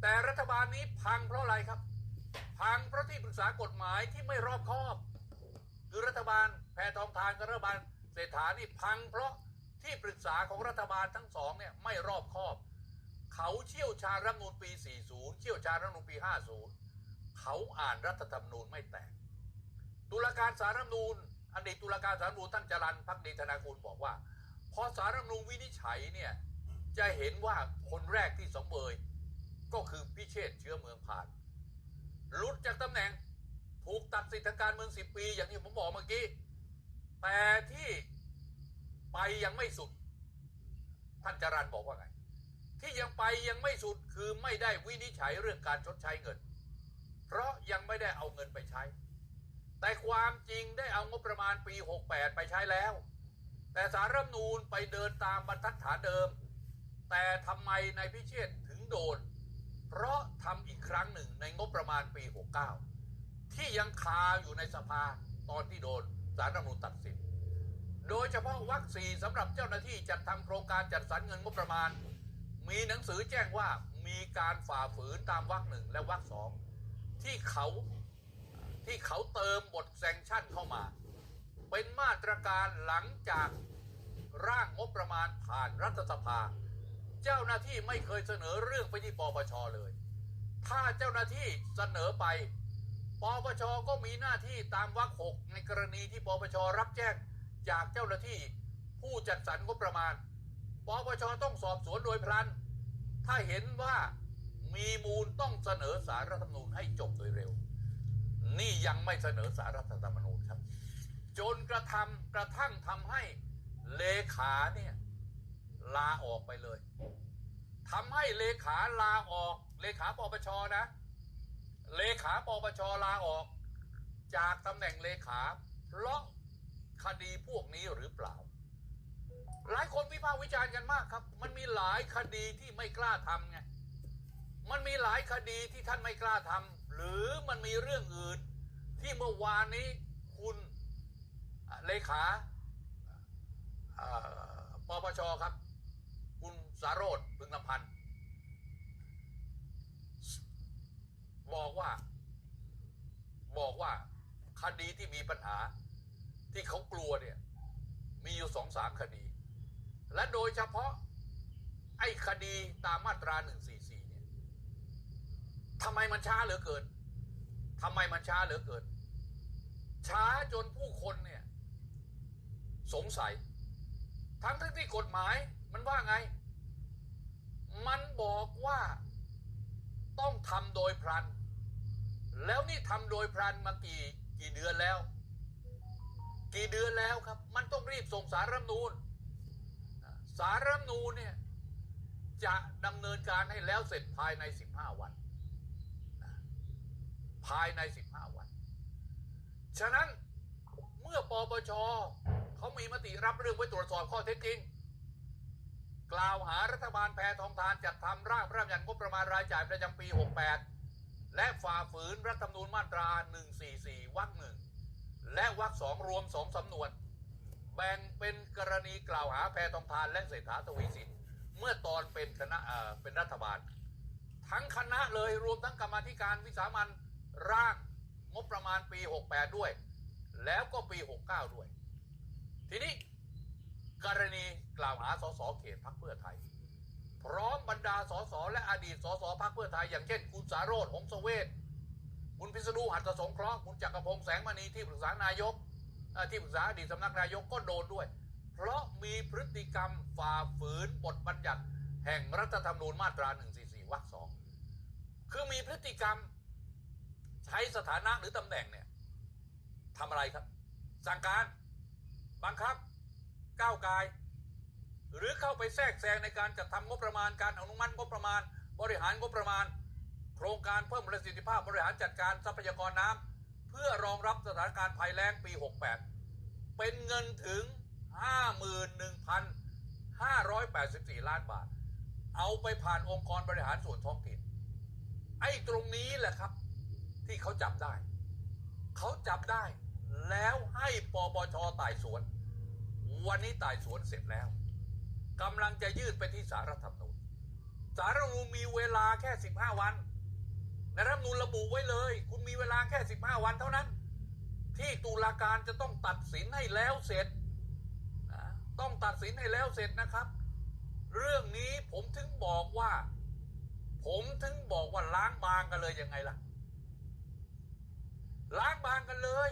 แต่รัฐบาลนี้พังเพราะอะไรครับ พังเพราะที่ปรึกษากฎหมายที่ไม่รอบคอบ คือรัฐบาลแพทองทานกับรัฐบาลเศรษฐานี่พังเพราะที่ปรึกษาของรัฐบาลทั้งสองเนี่ยไม่รอบคอบ เขาเชี่ยวชาญรัฐมนูลปี 40 เชี่ยวชาญรัฐมนูลปี 50 เขาอ่านรัฐธรรมนูญไม่แตกตุลาการสารรัฐมนูญอดีตตุลาการสารรัฐมนูญท่านจรันพักดีธนากุลบอกว่า พอสารรัฐมนูญวินิจฉัยเนี่ยจะเห็นว่าคนแรกที่สมเบย ก็คือพิเชษเชื้อเมืองผ่านหลุดจากตำแหน่งถูกตัดสิทธิทางการเมือง10ปี อย่างที่ผมบอกเมื่อกี้ แต่ที่ไปยังไม่สุด ท่านจรันบอกว่าไง ที่ยังไปยังไม่สุดคือไม่ได้วินิจฉัยเรื่องการชดใช้เงิน เพราะยังไม่ได้เอาเงินไปใช้ แต่ความจริงได้เอางบประมาณปี 68 ไปใช้แล้ว แต่สารรัฐมนูญไปเดินตามบรรทัดฐานเดิม แต่ทำไมนายพิเชษถึงโดน เพราะทำอีกครั้งหนึ่งในงบประมาณปี 69 ที่ยังคาอยู่ในสภาตอนที่โดนสารรัฐมนูญตัดสิน โดยเฉพาะวรรคสี่สำหรับเจ้าหน้าที่จัดทำโครงการจัดสรรเงินงบประมาณ มีหนังสือแจ้งว่ามีการฝ่าฝืนตามวรรคหนึ่งและวรรคสองที่เขาที่เขาเติมบทแซงชั่นเข้ามา เป็นมาตรการหลังจากร่างงบประมาณผ่านรัฐสภา เจ้าหน้าที่ไม่เคยเสนอเรื่องไปที่ปปชเลย ถ้าเจ้าหน้าที่เสนอไป ปปชก็มีหน้าที่ตามวรรคหกในกรณีที่ปปชรับแจ้งจากเจ้าหน้าที่ผู้จัดสรรงบประมาณ ปปชต้องสอบสวนโดยพลัน ถ้าเห็นว่ามีมูลต้องเสนอสารรัฐธรรมนูญให้จบโดยเร็ว นี่ยังไม่เสนอสารรัฐธรรมนูญครับ จนกระทำกระทั่งทำให้เลขาเนี่ย ลาออกไปเลยทำให้เลขาลาออก เลขาปปชนะ เลขาปปชลาออก จากตำแหน่งเลขา เพราะคดีพวกนี้หรือเปล่า หลายคนวิพากษ์วิจารณ์กันมากครับ มันมีหลายคดีที่ไม่กล้าทำไงมันมีหลายคดีที่ท่านไม่กล้าทำหรือมันมีเรื่องอื่น ที่เมื่อวานนี้คุณเลขาปปชครับ คุณสารโรธพึงนพันธ์บอกว่า บอกว่าคดีที่มีปัญหา ที่เขากลัวเนี่ย มีอยู่สองสามคดี และโดยเฉพาะ ไอ้คดีตามมาตรา144เนี่ยทำไมมันช้าเหลือเกินทำไมมันช้าเหลือเกิน ช้าจนผู้คนเนี่ย สงสัย ทั้งที่ที่กฎหมายมันว่าไง มันบอกว่าต้องทำโดยพลัน แล้วนี่ทำโดยพลันมากี่กี่เดือนแล้ว กี่เดือนแล้วครับ มันต้องรีบส่งสารรัฐนูญสารรัฐนูญเนี่ยจะดำเนินการให้แล้วเสร็จภายใน 15 วัน ภายใน 15 วัน ฉะนั้นเมื่อปปช เขามีมติรับเรื่องไว้ตรวจสอบข้อเท็จจริง กล่าวหารัฐบาลแพทองทานจัดทำร่างพระราชบัญญัติงบประมาณรายจ่ายประจำปี 68 และฝ่าฝืนรัฐธรรมนูญมาตรา 144 วรรคหนึ่งและวรรคสองรวมสองสำนวน แบ่งเป็นกรณีกล่าวหาแพทองทานและเศรษฐาทวีสินเมื่อตอนเป็นคณะเอ่อเป็นรัฐบาล ทั้งคณะเลยรวมทั้งกรรมธิการวิสามันร่างงบประมาณปี 68 ด้วย แล้วก็ปี 69 ด้วย ทีนี้กรณีกล่าวหาสสเขตพักเพื่อไทย พร้อมบรรดาสสและอดีตสสพักเพื่อไทย อย่างเช่น คุณสารโรธหงสเวทคุณพิษณุหัตถสงเคราะห์คุณจักรพงษ์แสงมณีที่ปรึกษานายกที่ปรึกษาอดีตสำนักนายกก็โดนด้วย เพราะมีพฤติกรรมฝ่าฝืนบทบัญญัติ แห่งรัฐธรรมนูญมาตรา 144วรรคสองคือมีพฤติกรรมใช้สถานะหรือตำแหน่งเนี่ยทำอะไรครับ สั่งการ บังคับก้าวไกายหรือเข้าไปแทรกแซงในการจัดทำงบประมาณการอนุมัติงบประมาณ บริหารงบประมาณ โครงการเพิ่มประสิทธิภาพบริหารจัดการทรัพยากรน้ำเพื่อรองรับสถานการณ์ภัยแล้งปี 68 เป็นเงินถึง 51,584 ล้านบาท เอาไปผ่านองค์กรบริหารส่วนท้องถิ่น ไอ้ตรงนี้แหละครับ ที่เขาจับได้ เขาจับได้ แล้วให้ปปชไต่สวน วันนี้ไต่สวนเสร็จแล้วกำลังจะยื่นไปที่สารรัฐธรรมนูญสารรัฐธรรมนูญมีเวลาแค่ 15 วันในรัฐธรรมนูญระบุไว้เลย คุณมีเวลาแค่ 15 วันเท่านั้น ที่ตุลาการจะต้องตัดสินให้แล้วเสร็จนะต้องตัดสินให้แล้วเสร็จนะครับ เรื่องนี้ผมถึงบอกว่า ผมถึงบอกว่าล้างบางกันเลยยังไงล่ะ ล้างบางกันเลย